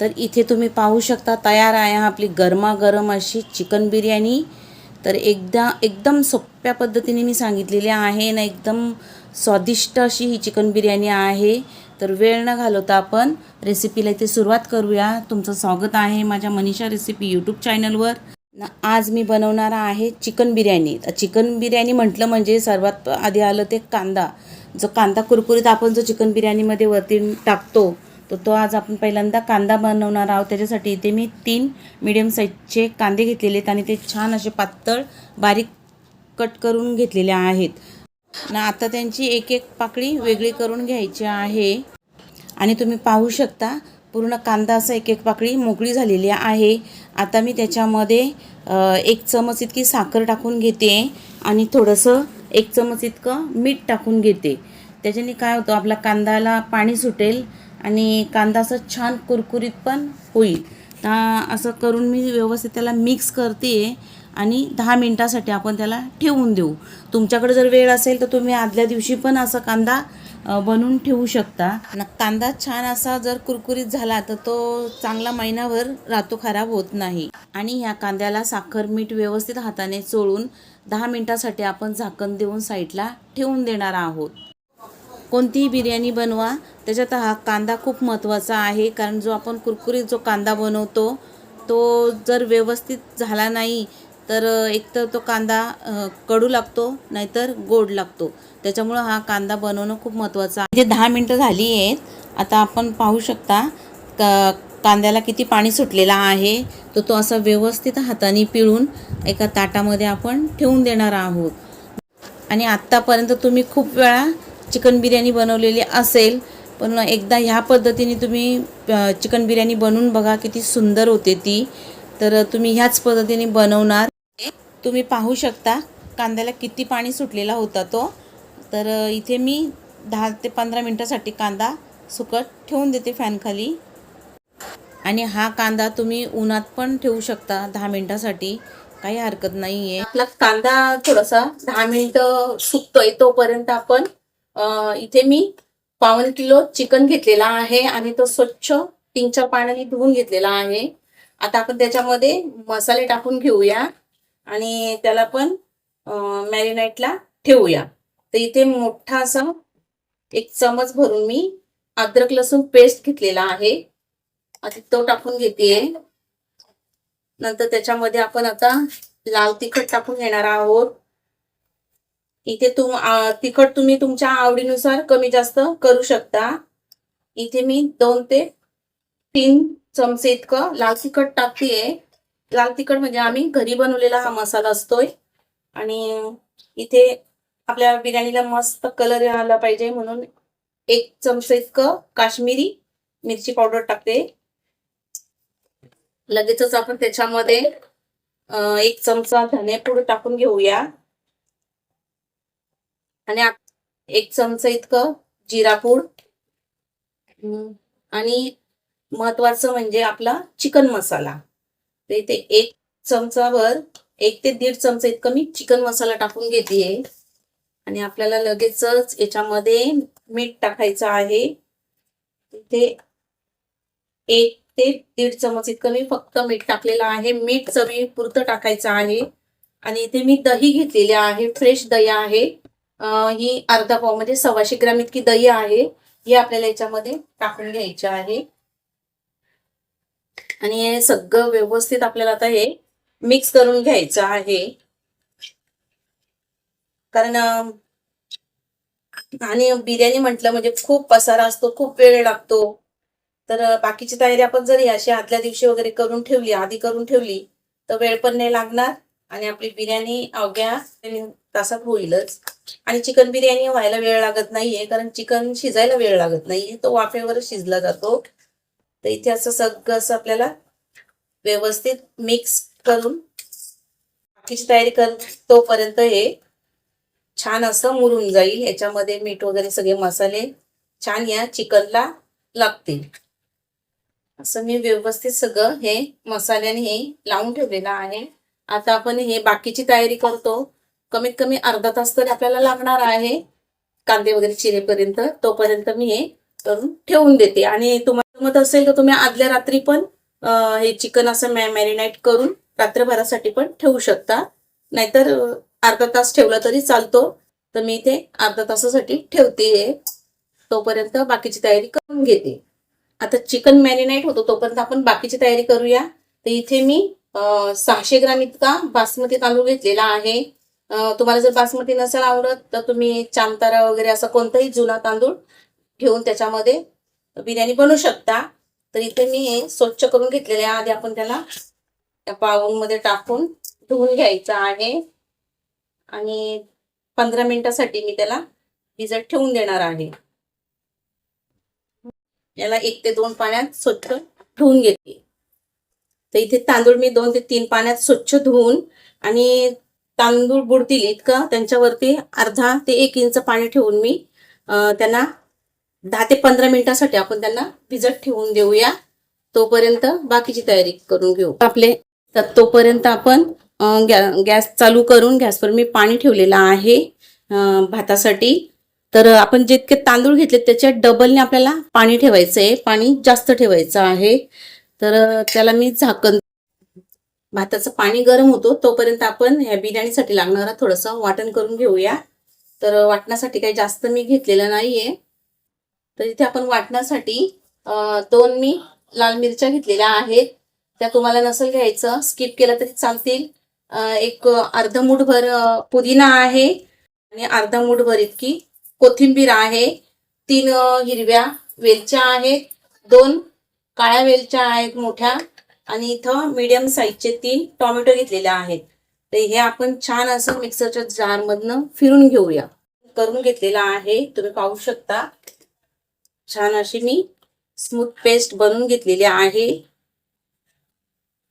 तर इथे तुम्ही पाहू शकता तयार आहे आपली गरमागरम अशी चिकन बिर्याणी. तर एकदा एकदम सोप्या पद्धतीने मी सांगितलेली आहे ना एकदम स्वादिष्ट अशी ही चिकन बिर्याणी आहे. तर वेळ न घालवता आपण रेसिपीला इथे सुरुवात करूया. तुमचं स्वागत आहे माझ्या मनीषा रेसिपी यूट्यूब चॅनलवर ना आज मी बनवणार आहे चिकन बिर्याणी. तर चिकन बिर्याणी म्हटलं म्हणजे सर्वात आधी आलं ते कांदा. जो कांदा कुरकुरीत आपण जो चिकन बिर्याणीमध्ये वरती टाकतो तर तो आज आपण पहिल्यांदा कांदा बनवणार आहोत. त्याच्यासाठी इथे मी तीन मिडियम साईजचे कांदे घेतलेले आहेत आणि ते छान असे पातळ बारीक कट करून घेतलेले आहेत. ना आता त्यांची एक एक पाकळी वेगळी करून घ्यायची आहे. आणि तुम्ही पाहू शकता पूर्ण कांदा असा एक एक पाकळी मोकळी झालेली आहे. आता मी त्याच्यामध्ये एक चमच इतकी साखर टाकून घेते आणि थोडंसं एक चमच इतकं मीठ टाकून घेते. त्याच्याने काय होतं आपला कांद्याला पाणी सुटेल आणि कांदा असं छान कुरकुरीत पण होईल. तर असं करून मी व्यवस्थित त्याला मिक्स करते आणि दहा मिनटासाठी आपण त्याला ठेवून देऊ. तुमच्याकडे जर वेळ असेल तर तुम्ही आदल्या दिवशी पण असं कांदा बनवून ठेवू शकता. कांदा छान असा जर कुरकुरीत झाला तर तो चांगला महिनाभर राहतो खराब होत नाही. आणि ह्या कांद्याला साखर मीठ व्यवस्थित हाताने चोळून दहा मिनटासाठी आपण झाकण देऊन साईडला ठेवून देणार आहोत. कोणतीही बिर्याणी बनवा. त्याच्यात हा कांदा खूप महत्त्वाचा आहे. कारण जो आपण कुरकुरीत जो कांदा बनवतो तो जर व्यवस्थित झाला नाही तर एकतर तो कांदा कडू लागतो नाहीतर गोड लागतो. त्याच्यामुळं हा कांदा बनवणं खूप महत्त्वाचं आहे. जे दहा मिनटं झाली आहेत आता आपण पाहू शकता का कांद्याला किती पाणी सुटलेलं आहे. तर तो असा व्यवस्थित हाताने पिळून एका ताटामध्ये आपण ठेवून देणार आहोत. आणि आत्तापर्यंत तुम्ही खूप वेळा चिकन बिर्याणी बनवलेली असेल पण एकदा ह्या पद्धतीने तुम्ही चिकन बिर्याणी बनवून बघा किती सुंदर होते ती. तर तुम्ही ह्याच पद्धतीने बनवणार. तुम्ही पाहू शकता कांद्याला किती पाणी सुटलेला होता तो. तर इथे मी दहा ते पंधरा मिनटासाठी कांदा सुकट ठेवून देते फॅनखाली आणि हा कांदा तुम्ही उन्हात पण ठेवू शकता दहा मिनिटासाठी. काही हरकत नाही आहे आपला कांदा थोडासा दहा मिनिटं सुकतोय तोपर्यंत आपण इथे मी पावन किलो चिकन घेतलेला आहे आणि तो स्वच्छ तीन चार पाण्याने धुवून घेतलेला आहे. आता आपण त्याच्यामध्ये मसाले टाकून घेऊया आणि त्याला पण मॅरिनेटला ठेवूया. तर इथे मोठा असा एक चमच भरून मी अद्रक लसूण पेस्ट घेतलेला आहे. आता तो टाकून घेते नंतर त्याच्यामध्ये आपण आता लाल तिखट टाकून घेणार आहोत. इथे तुम तिखट तुम्ही तुमच्या आवडीनुसार कमी जास्त करू शकता. इथे मी दोन ते तीन चमचे इतकं लाल तिखट टाकतेय. लाल तिखट म्हणजे आम्ही घरी बनवलेला हा मसाला असतोय. आणि इथे आपल्या बिर्याणीला मस्त कलर आला पाहिजे म्हणून एक चमचा इतकं काश्मीरी मिरची पावडर टाकते. लगेचच आपण त्याच्यामध्ये एक चमचा धनेपूड टाकून घेऊया. आणि एक चमचा इतकं जिरापूड आणि महत्वाचं म्हणजे आपला चिकन मसाला. तर इथे एक चमचावर एक ते दीड चमचा इतकं मी चिकन मसाला टाकून घेते आणि आपल्याला लगेचच याच्यामध्ये मीठ टाकायचं आहे. इथे एक ते दीड चमच इतकं मी फक्त मीठ टाकलेलं आहे. मीठ चवी पुरतं टाकायचं आहे. आणि इथे मी दही घेतलेली आहे. फ्रेश दही आहे. ही अर्धा पाव म्हणजे सव्वाशे ग्राम इतकी दही आहे. ही आपल्याला याच्यामध्ये टाकून घ्यायची आहे. आणि हे सगळं व्यवस्थित आपल्याला आता हे मिक्स करून घ्यायचं आहे. कारण आणि बिर्याणी म्हटलं म्हणजे खूप पसारा असतो खूप वेळ लागतो. तर बाकीची तयारी आपण जरी अशी आदल्या दिवशी वगैरे करून ठेवली आधी करून ठेवली तर वेळ पण नाही लागणार आणि आपली बिर्याणी अवघ्या तीन तासात होईलच. आणि चिकन बिर्याणी व्हायला वेळ लागत नाहीये कारण चिकन शिजायला वेळ लागत नाहीये. तो वाफेवरच शिजला जातो. तर इथे असं सगळं असं आपल्याला व्यवस्थित मिक्स करून बाकीची तयारी कर तोपर्यंत हे छान असं मुरून जाईल. याच्यामध्ये मीठ वगैरे सगळे मसाले छान या चिकनला लागतील. असं मी व्यवस्थित सगळं हे मसाल्याने हे लावून ठेवलेलं आहे. आता आपण हे बाकीची तयारी करतो. कमीत कमी अर्धा तास तरी आपल्याला लागणार आहे. कांदे वगैरे चिरेपर्यंत तोपर्यंत मी हे करून ठेवून देते. आणि तुम्हाला मत असेल तर तुम्ही आदल्या रात्री पण हे चिकन असं मॅ मॅरिनेट करून रात्रभरासाठी पण ठेवू शकता. नाहीतर अर्धा तास ठेवला तरी चालतो. तर मी इथे अर्धा तासासाठी ठेवते तोपर्यंत बाकीची तयारी करून घेते. आता चिकन मॅरिनेट होतो तोपर्यंत आपण बाकीची तयारी करूया. तर इथे मी सहाशे ग्राम इतका बासमती तांदूळ घेतलेला आहे. तुम्हाला जर बासमती नसेल आवडत तर तुम्ही चांतारा वगैरे असा कोणताही जुना तांदूळ घेऊन त्याच्यामध्ये बिर्याणी बनवू शकता. तर इथे मी हे स्वच्छ करून घेतलेले आधी आपण त्याला त्या पाऊलमध्ये टाकून धुवून घ्यायचं आहे. आणि पंधरा मिनिटासाठी मी त्याला भिजत ठेवून देणार आहे. याला एक ते दोन पाण्यात स्वच्छ धुवून घेते. तर इथे तांदूळ मी दोन ते तीन पाण्यात स्वच्छ धुवून आणि तांदूळ बुडतील इतकं. त्यांच्यावरती अर्धा ते एक इंच पाणी ठेवून मी त्यांना दहा ते पंधरा मिनिटासाठी आपण त्यांना भिजत ठेवून देऊया. तोपर्यंत बाकीची तयारी करून घेऊ. आपले तर तोपर्यंत आपण गॅ- गॅस चालू करून गॅसवर मी पाणी ठेवलेलं आहे भातासाठी. तर आपण जितके तांदूळ घेतले त्याच्या डबलने आपल्याला पाणी ठेवायचं आहे पाणी जास्त ठेवायचं आहे. तर त्याला मी झाकण भाताचं पाणी गरम होतो तोपर्यंत आपण ह्या बिर्याणीसाठी लागणारं थोडंसं वाटण करून घेऊया. तर वाटण्यासाठी काही जास्त मी घेतलेलं नाहीये. तर इथे आपण वाटण्यासाठी दोन मी लाल मिरच्या घेतलेल्या आहेत. त्या तुम्हाला नसेल घ्यायचं स्किप केलं तरी चालतील. एक अर्ध मुठभर पुदिना आहे आणि अर्धा मुठभर इतकी कोथिंबीर आहे. तीन हिरव्या वेलच्या आहेत. दोन काळ्या वेलच्या आहेत मोठ्या. आणि इथं मीडियम साईजचे तीन टॉमॅटो घेतलेले आहेत. तर हे आपण छान असं मिक्सरच्या जारमधनं फिरून घेऊया. करून घेतलेला आहे. तुम्ही पाहू शकता. छान अशी मी स्मूथ पेस्ट बनवून घेतलेली आहे.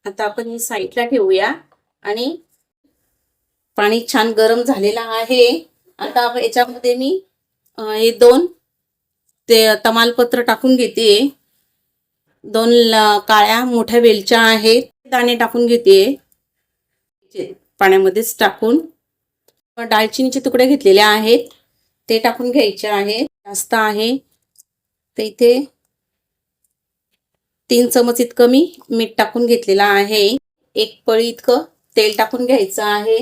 आता आपण ही साईडला ठेवूया. आणि पाणी छान गरम झालेलं आहे. आता आपण याच्यामध्ये मी हे दोन ते तमालपत्र टाकून घेते. दोन काळ्या मोठ्या वेलच्या आहेत. दाणे टाकून घेते. पाण्यामध्येच टाकून. दालचिनीचे तुकडे घेतलेले आहेत. ते टाकून घ्यायचे आहेत. जास्त आहे. तर इथे तीन चमच इतकं मी मीठ टाकून घेतलेलं आहे. एक पळी इतकं तेल टाकून घ्यायचं आहे.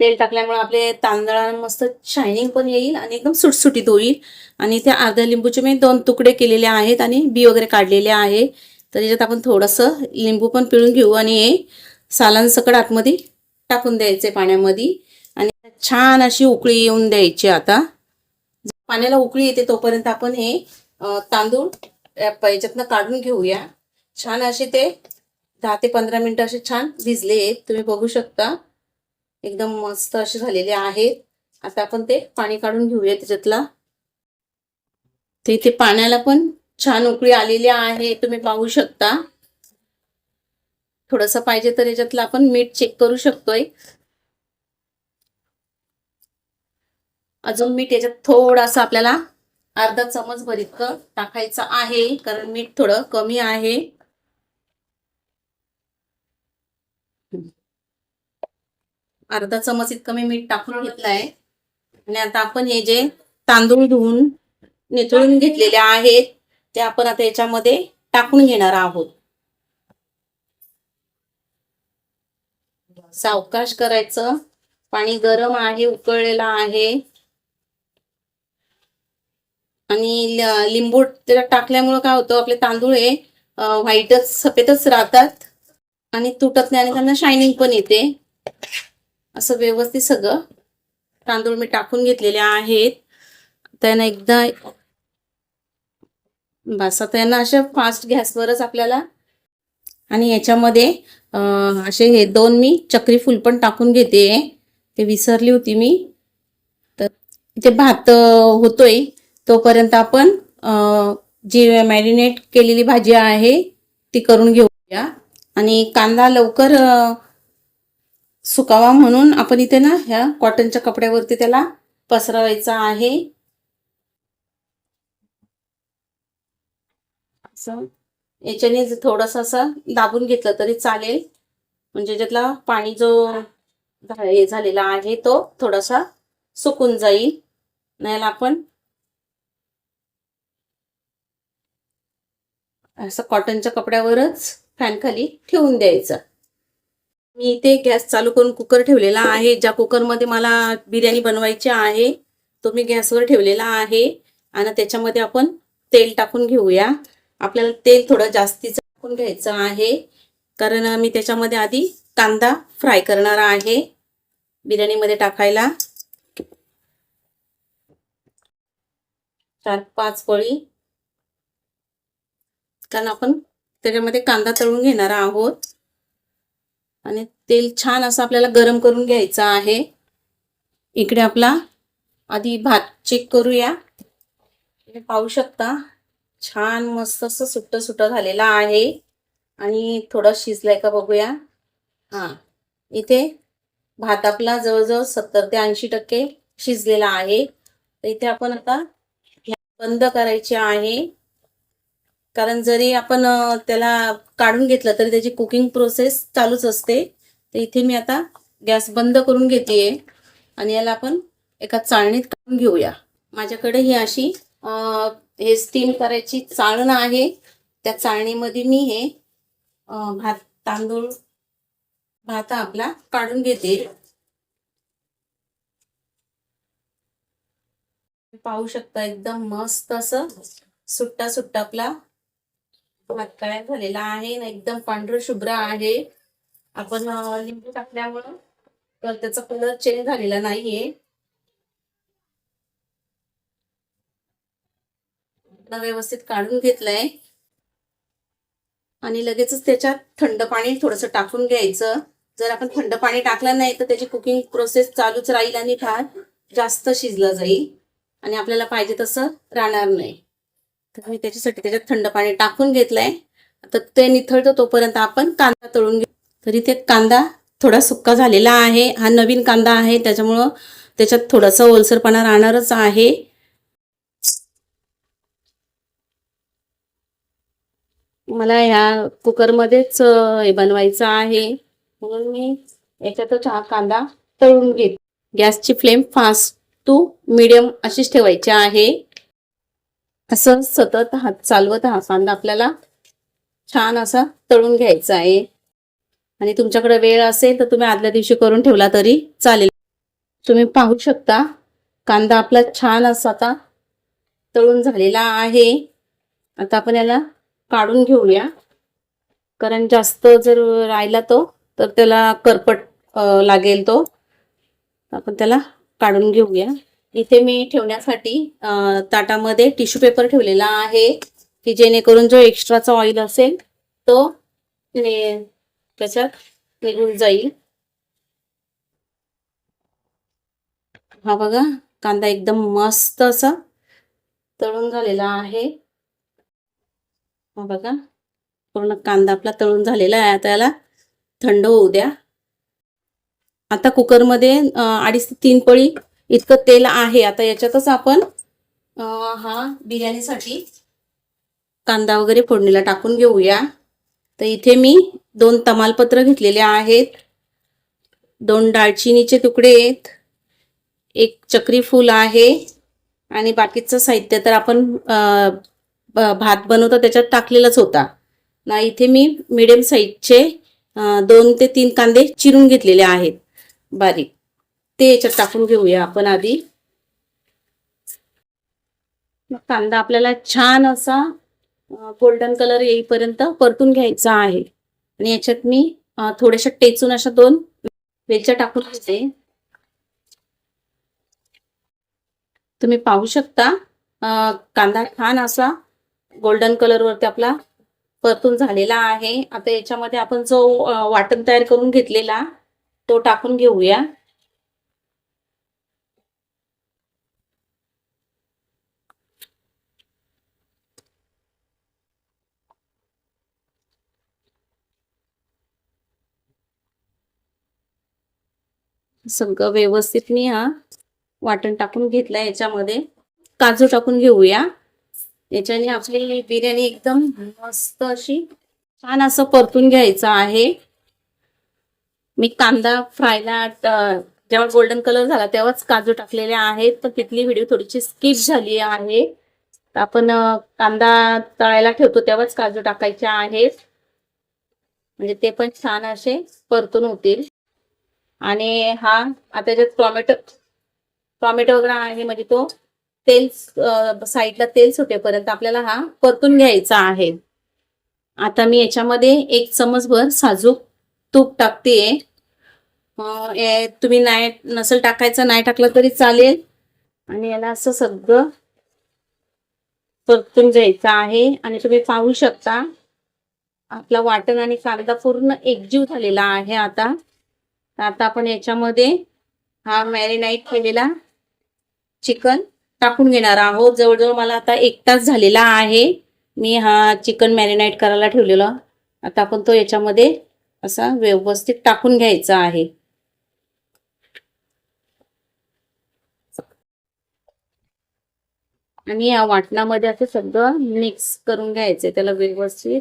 तेल टाकल्यामुळे आपले तांदळाला मस्त शायनिंग पण येईल आणि एकदम सुटसुटीत होईल. आणि त्या अर्ध्या लिंबूचे मी दोन तुकडे केलेले आहेत आणि बी वगैरे काढलेले आहे. तर याच्यात आपण थोडंसं लिंबू पण पिळून घेऊ आणि हे सालांसकट आतमध्ये टाकून द्यायचे पाण्यामध्ये. आणि छान अशी उकळी येऊन द्यायची आता. पाण्याला उकळी येते तोपर्यंत आपण हे तांदूळ याच्यातनं काढून घेऊया. छान असे ते दहा ते पंधरा मिनटं असे छान भिजले आहेत. तुम्ही बघू शकता. एकदम मस्त असे झालेले आहेत. आता आपण ते पाणी काढून घेऊया त्याच्यातला. ते इथे पाण्याला पण छान उकळी आलेली आहे. तुम्ही पाहू शकता. थोडंसं पाहिजे तर याच्यातलं आपण मीठ चेक करू शकतोय. अजून मीठ याच्यात थोडासा आपल्याला अर्धा चमच भर इतकं टाकायचं आहे. कारण मीठ थोडं कमी आहे. अर्धा चमच इतकं मी मीठ टाकून घेतलंय. आणि आता आपण हे जे तांदूळ धुवून निथळून घेतलेले आहेत ते आपण आता याच्यामध्ये टाकून घेणार आहोत. सावकाश करायचं. पाणी गरम आहे उकळलेलं आहे. आणि लिंबू त्याच्यात टाकल्यामुळं काय होतं आपले तांदूळ हे व्हाईटच सफेदच राहतात. आणि तुटत नाही आणि त्यांना शायनिंग पण येते. असं व्यवस्थित सगळं तांदूळ मी टाकून घेतलेले आहेत. त्यांना एकदा बस आता यांना अशा फास्ट गॅसवरच आपल्याला आणि याच्यामध्ये असे हे दोन मी चक्री फुल पण टाकून घेते. ते विसरली होती मी. तर इथे भात होतोय. तोपर्यंत आपण जी मॅरिनेट केलेली भाजी आहे ती करून घेऊया. आणि कांदा लवकर सुकावा म्हणून आपण इथे ना ह्या कॉटनच्या कपड्यावरती त्याला पसरवायचा आहे. याच्याने जर थोडंसं असं दाबून घेतलं तरी चालेल. म्हणजे याच्यातला पाणी जो हे झालेला आहे तो थोडासा सुकून जाईल. नाही आपण असं कॉटनच्या कपड्यावरच फॅन खाली ठेवून द्यायचं. मी इथे गॅस चालू करून कुकर ठेवलेला आहे. ज्या कुकरमध्ये मला बिर्याणी बनवायची आहे तो मी गॅसवर ठेवलेला आहे. आणि त्याच्यामध्ये आपण तेल टाकून घेऊया. आपल्याला तेल थोडं जास्तीचं टाकून घ्यायचं आहे. कारण मी त्याच्यामध्ये आधी कांदा फ्राय करणार आहे. बिर्याणीमध्ये टाकायला. चार पाच पळी कारण आपण त्याच्यामध्ये कांदा तळून घेणार आहोत. आणि तेल छान असं आपल्याला गरम करून घ्यायचं आहे. इकडे आपला आधी भात चेक करूया. पाहू शकता छान मस्त असं सुट्ट सुट्ट झालेला आहे. आणि थोडा शिजलाय का बघूया. हां इथे भात आपला जवळजवळ सत्तर ते ऐंशी टक्के शिजलेला आहे. तर इथे आपण आता बंद करायचे आहे. कारण जरी आपण त्याला काढून घेतलं तरी त्याची कुकिंग प्रोसेस चालूच असते. तर इथे मी आता गॅस बंद करून घेते आणि याला आपण एका चाळणीत काढून घेऊया. माझ्याकडे ही अशी हे स्टीम करायची चाळण आहे. त्या चाळणीमध्ये मी हे भात तांदूळ भात आपला काढून घेते. पाहू शकता एकदम मस्त असं सुट्टा सुट्टा आपला भात तयार झालेला आहे ना एकदम पांढरं शुभ्र आहे. आपण लिंबू टाकल्यामुळं तर त्याचा कलर चेंज झालेला नाहीये. व्यवस्थित काढून घेतलंय. आणि लगेचच त्याच्यात थंड पाणी थोडस टाकून घ्यायचं. जर आपण थंड पाणी टाकलं नाही तर त्याची कुकिंग प्रोसेस चालूच राहील आणि भात जास्त शिजलं जाईल. आणि आपल्याला पाहिजे तसं राहणार नाही. तर मी त्याच्यासाठी त्याच्यात थंड पाणी टाकून घेतलंय. तर ते निथळतं तोपर्यंत आपण कांदा तळून घेऊ. तरी ते कांदा थोडा सुक्का झालेला आहे. हा नवीन कांदा आहे. त्याच्यामुळं त्याच्यात थोडासा ओलसरपणा राहणारच आहे. मला ह्या कुकरमध्येच हे बनवायचं आहे. म्हणून मी याच्यातच हा कांदा तळून घेत. गॅसची फ्लेम फास्ट टू मिडियम अशीच ठेवायची आहे. असं सतत हात चालवत हा कांदा आपल्याला छान असा तळून घ्यायचा आहे. आणि तुमच्याकडे वेळ असेल तर तुम्ही आदल्या दिवशी करून ठेवला तरी चालेल. तुम्ही पाहू शकता कांदा आपला छान असा आता तळून झालेला आहे. आता आपण याला काढून घेऊया. कारण जास्त जर राहिला तो तर त्याला करपट लागेल तो. आपण त्याला काढून घेऊया. इथे मी ठेवण्यासाठी ताटामध्ये टिश्यू पेपर ठेवलेला आहे की जेणेकरून जो एक्स्ट्राचा ऑइल असेल तो ने- त्याच्यात निघून जाईल. हा बघा कांदा एकदम मस्त असा तळून झालेला आहे. हा बघा पूर्ण कांदा आपला तळून झालेला आहे. आता याला थंड होऊ द्या. आता कुकरमध्ये अडीच ते तीन पळी इतकं तेल आहे. आता याच्यातच आपण हा बिर्याणीसाठी कांदा वगैरे फोडणीला टाकून घेऊया. तर इथे मी दोन तमालपत्र घेतलेले आहेत. दोन दालचिनीचे तुकडे आहेत. एक चक्री फूल आहे. आणि बाकीचं साहित्य तर आपण भात बनवतो त्याच्यात टाकलेलाच होता. ना इथे मी मिडियम साईजचे दोन ते तीन कांदे चिरून घेतलेले आहेत. बारीक. ते याच्यात टाकून घेऊया आपण आधी. मग कांदा आपल्याला छान असा गोल्डन कलर येईपर्यंत परतून घ्यायचा आहे. आणि याच्यात मी थोड्याशा टेचून अशा दोन वेलच्या टाकून घेते. तुम्ही पाहू शकता कांदा छान असा गोल्डन कलर वरती आपला परतून झालेला आहे. आता याच्यामध्ये आपण जो वाटण तयार करून घेतलेला तो टाकून घेऊया. सगळं व्यवस्थित मी हा वाटण टाकून घेतलं याच्यामध्ये. काजू टाकून घेऊया. याच्याने आपली बिर्याणी एकदम मस्त अशी छान असं परतून घ्यायचं आहे. मी कांदा फ्रायला जेव्हा गोल्डन कलर झाला तेव्हाच काजू टाकलेले आहेत. पण तिथली व्हिडिओ थोडीशी स्किप झाली आहे. तर आपण कांदा तळायला ठेवतो तेव्हाच काजू टाकायचे आहेत. म्हणजे ते पण छान असे परतून होतील. आणि हा आता त्याच्यात टोमॅटो टॉमॅटो वगैरे आहे म्हणजे तो तेल साईडला तेल सुटेपर्यंत आपल्याला हा परतून घ्यायचा आहे. आता मी याच्यामध्ये एक चमचभर साजूक तूप टाकतेय तुम्ही नाही नसेल टाकायचं नाही टाकलं तरी चालेल. आणि याला असं सगळं परतून घ्यायचं आहे. आणि तुम्ही पाहू शकता आपला वाटण आणि कांदा पूर्ण एकजीव झालेला आहे आता. आता आपण याच्यामध्ये हा मॅरिनाईट केलेला चिकन टाकून घेणार आहोत. जवळजवळ मला आता एक तास झालेला आहे. मी हा चिकन मॅरिनाईट करायला ठेवलेला. आता आपण तो याच्यामध्ये असा व्यवस्थित टाकून घ्यायचा आहे. आणि या वाटणामध्ये असं सगळं मिक्स करून घ्यायचंय. त्याला व्यवस्थित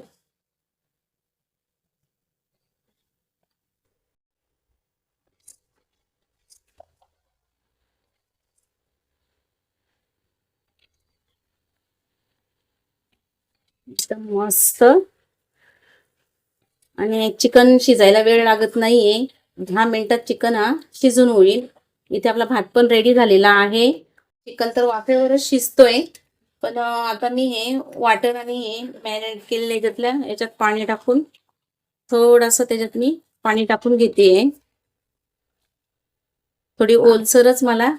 एकदम मस्त. आणि चिकन शिजायला वेळ लागत नाहीये. दहा मिनिटात चिकन हा शिजून होईल. इथे आपला भात पण रेडी झालेला आहे. चिकन तर वाफेवरच शिजतोय. पण आता मी हे वाटण आणि हे मॅरिनेट केलेलं याच्यातल्या याच्यात पाणी टाकून. थोडस त्याच्यात मी पाणी टाकून घेते थोडी ओलसरच मला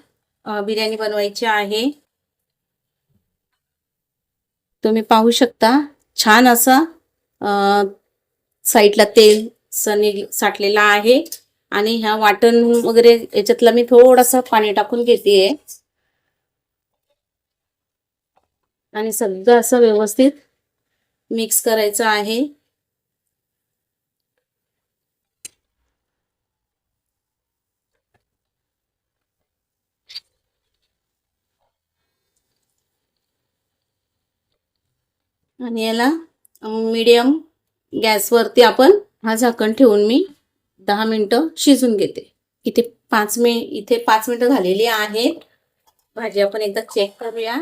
बिर्याणी बनवायची आहे. तुम्ही पाहू शकता. छान असा साईडला तेल सनी साठलेला आहे. आणि ह्या वाटण वगैरे याच्यातला मी थोडासा पाणी टाकून घेते आणि सगळं असं व्यवस्थित मिक्स करायचं आहे. आणि याला मीडियम गॅसवरती आपण हा झाकण ठेवून मी दहा मिनिटं शिजून घेते. इथे पाच मिनिट इथे पाच मिनिटं झालेली आहेत. भाजी आपण एकदा चेक करूया.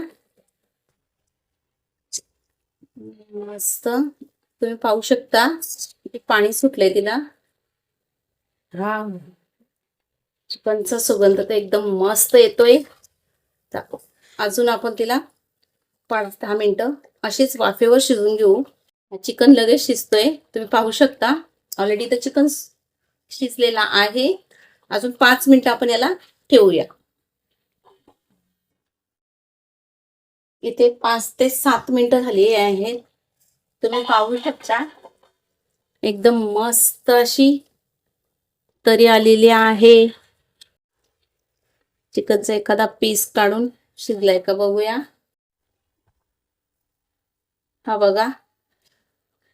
मस्त. तुम्ही पाहू शकता किती पाणी सुटलंय तिला. हा चिकनचा सुगंध तर एकदम मस्त येतोय. अजून आपण तिला पाच दहा मिनिटं अशीच वाफेवर शिजून घेऊ. चिकन लगेच शिजतोय. तुम्ही पाहू शकता. ऑलरेडी तर चिकन शिजलेला आहे. अजून पाच मिनिटं आपण याला ठेवूया. इथे पाच ते सात मिनिटं झाली आहेत तुम्ही पाहू शकता. एकदम मस्त अशी तरी आलेली आहे. चिकनचा एखादा पीस काढून शिजलाय का बघूया. हा बघा.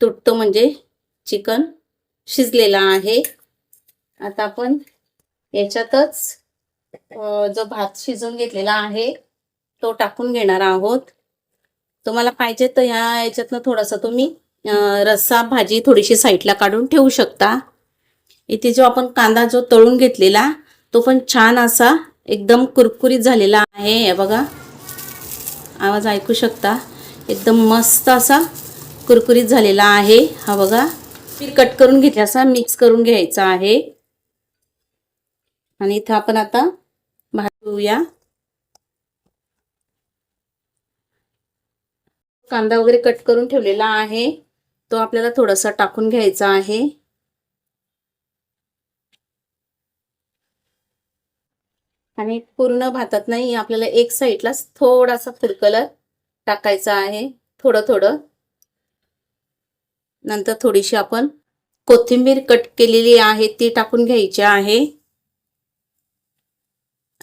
तुटतो म्हणजे चिकन शिजलेला आहे. आता आपण याच्यातच जो भात शिजून घेतलेला आहे तो टाकून घेणार आहोत. तुम्हाला पाहिजे तर ह्या याच्यातनं थोडासा तुम्ही रस्सा भाजी थोडीशी साईडला काढून ठेवू शकता. इथे जो आपण कांदा जो तळून घेतलेला तो पण छान असा एकदम कुरकुरीत झालेला आहे. बघा. आवाज ऐकू शकता? एकदम मस्त असा कुरकुरीत झालेला आहे. हा बघा पीठ कट करून घेतला असा मिक्स करून घ्यायचा आहे. आणि इथं आपण आता भाजूया कांदा वगैरे कट करून ठेवलेला आहे. तो आपल्याला थोडासा टाकून घ्यायचा आहे. आणि पूर्ण भातात नाही आपल्याला एक साईडला थोडासा फूड कलर टाकायचं आहे. थोडं थोडं. नंतर थोडीशी आपण कोथिंबीर कट केलेली आहे ती टाकून घ्यायची आहे.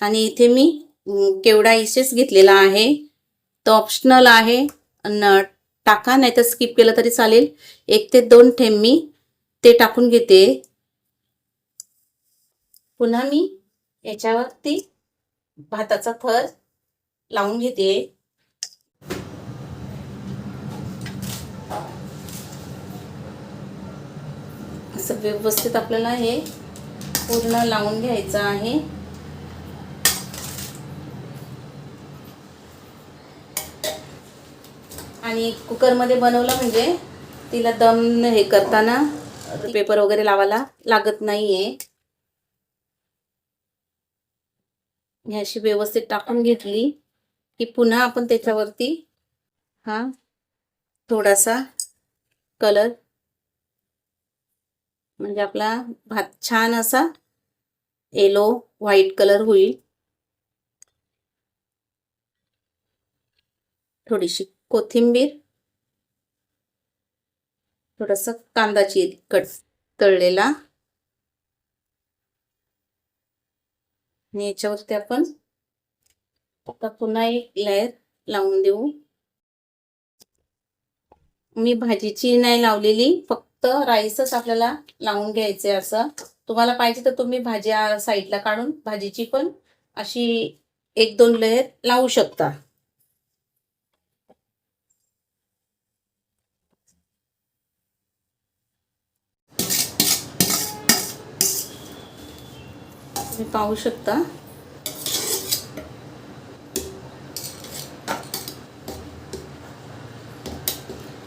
आणि इथे मी केवडा इसेस घेतलेला आहे. तो ऑप्शनल आहे. न टाका नाही तर स्किप केलं तरी चालेल. एक ते दोन थेंब मी ते टाकून घेते. पुन्हा मी याच्यावरती भाताचा थर लावून घेते. असं व्यवस्थित आपल्याला हे पूर्ण लावून घ्यायचं आहे. आणि कुकरमध्ये बनवलं म्हणजे तिला दम हे करताना पेपर वगैरे लावायला लागत नाहीये. ही अशी व्यवस्थित टाकून घेतली की पुन्हा आपण त्याच्यावरती हा थोडासा कलर म्हणजे आपला भात छान असा येलो व्हाईट कलर होईल. थोडीशी कोथिंबीर थोडस कांदा चिर कट तळलेला. आणि याच्यावरती आपण आता पुन्हा एक लेअर लावून देऊ. मी भाजीची नाही लावलेली फक्त राईसच आपल्याला लावून घ्यायचे असं. तुम्हाला पाहिजे तर तुम्ही भाजी साईडला काढून भाजीची पण अशी एक दोन लेअर लावू शकता. तुम्ही पाहू शकता.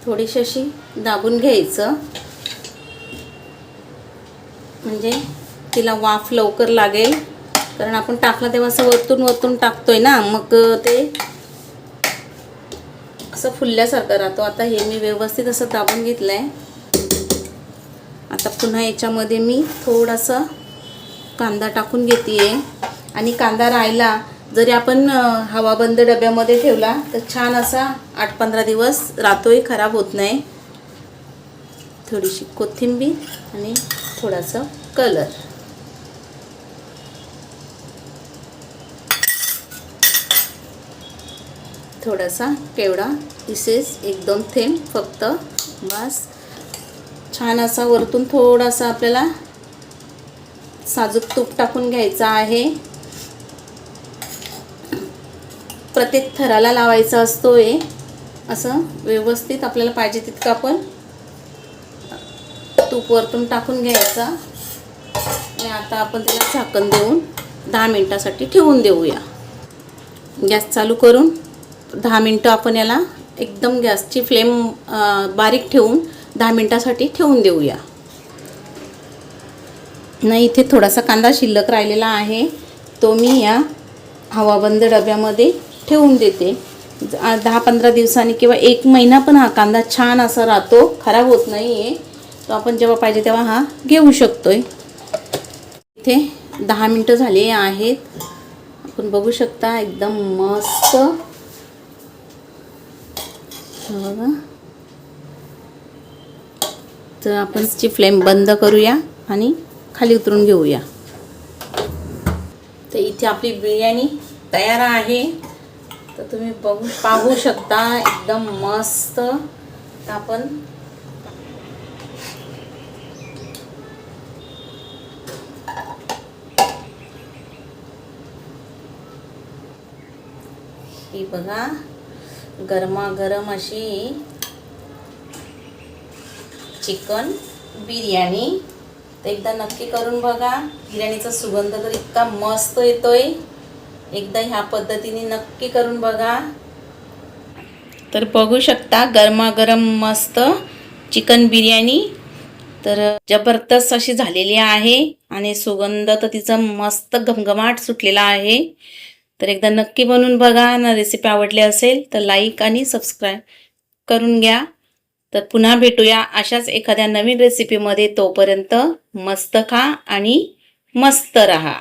थोडीशी अशी दाबून घ्यायचं. म्हणजे तिला वाफ लवकर लागेल. कारण आपण टाकलं तेव्हा असं वरतून वरतून टाकतोय ना मग ते असं फुलल्यासारखं राहतो. आता हे मी व्यवस्थित असं दाबून घेतलंय. आता पुन्हा याच्यामध्ये मी थोडासा कांदा टाकून घेते आणि कांदा राहिला जरी आपण हवाबंद डब्यामध्ये ठेवला तर छान असा आठ पंधरा दिवस राहतोय खराब होत नाही. थोडीशी कोथिंबीर आणि थोडासा कलर. थोडासा केवडा पिसेस एक दोन थेंब फक्त बस. छान असा वरतून थोडासा आपल्याला साजूक तूप टाकून घ्यायचा आहे. प्रत्येक थराला लावायचा असतो आहे असं व्यवस्थित आपल्याला पाहिजे तितकं आपण तूप वरतून टाकून घ्यायचा. आणि आता आपण त्याला झाकण देऊन दहा मिनटासाठी ठेवून देऊया. गॅस चालू करून दहा मिनटं आपण याला एकदम गॅसची फ्लेम बारीक ठेवून दहा मिनटासाठी ठेवून देऊया. नाही इथे थोडासा कांदा शिल्लक राहिलेला आहे. तो मी या हवाबंद डब्यामध्ये ठेवून देते. दहा पंधरा दिवसांनी किंवा एक महिना पण हा कांदा छान असा राहतो. खराब होत नाही आहे तो आपण जेव्हा पाहिजे तेव्हा हा घेऊ शकतो आहे इथे दहा मिनटं झाले आहेत. आपण बघू शकता एकदम मस्त. बघा. तर आपण ची फ्लेम बंद करूया आणि खाली उतरून घेऊया. तर इथे आपली बिर्याणी तयार आहे. तर तुम्ही बघू पाहू शकता एकदम मस्त. आपण ही बघा. गरमागरम अशी चिकन बिर्याणी. तर एकदा नक्की करून बघा. बिर्याणीचा सुगंध तर इतका मस्त येतोय. एकदा ह्या पद्धतीने नक्की करून बघा. तर बघू शकता गरमागरम मस्त चिकन बिर्याणी. तर जबरदस्त अशी झालेली आहे आणि सुगंध तर तिचा मस्त घमघमाट सुटलेला आहे. तर एकदा नक्की बनवून बघा. ना रेसिपी आवडली असेल तर लाईक आणि सबस्क्राईब करून घ्या. तर पुन्हा भेटूया अशाच एखाद्या नवीन रेसिपीमध्ये तोपर्यंत मस्त खा आणि मस्त रहा.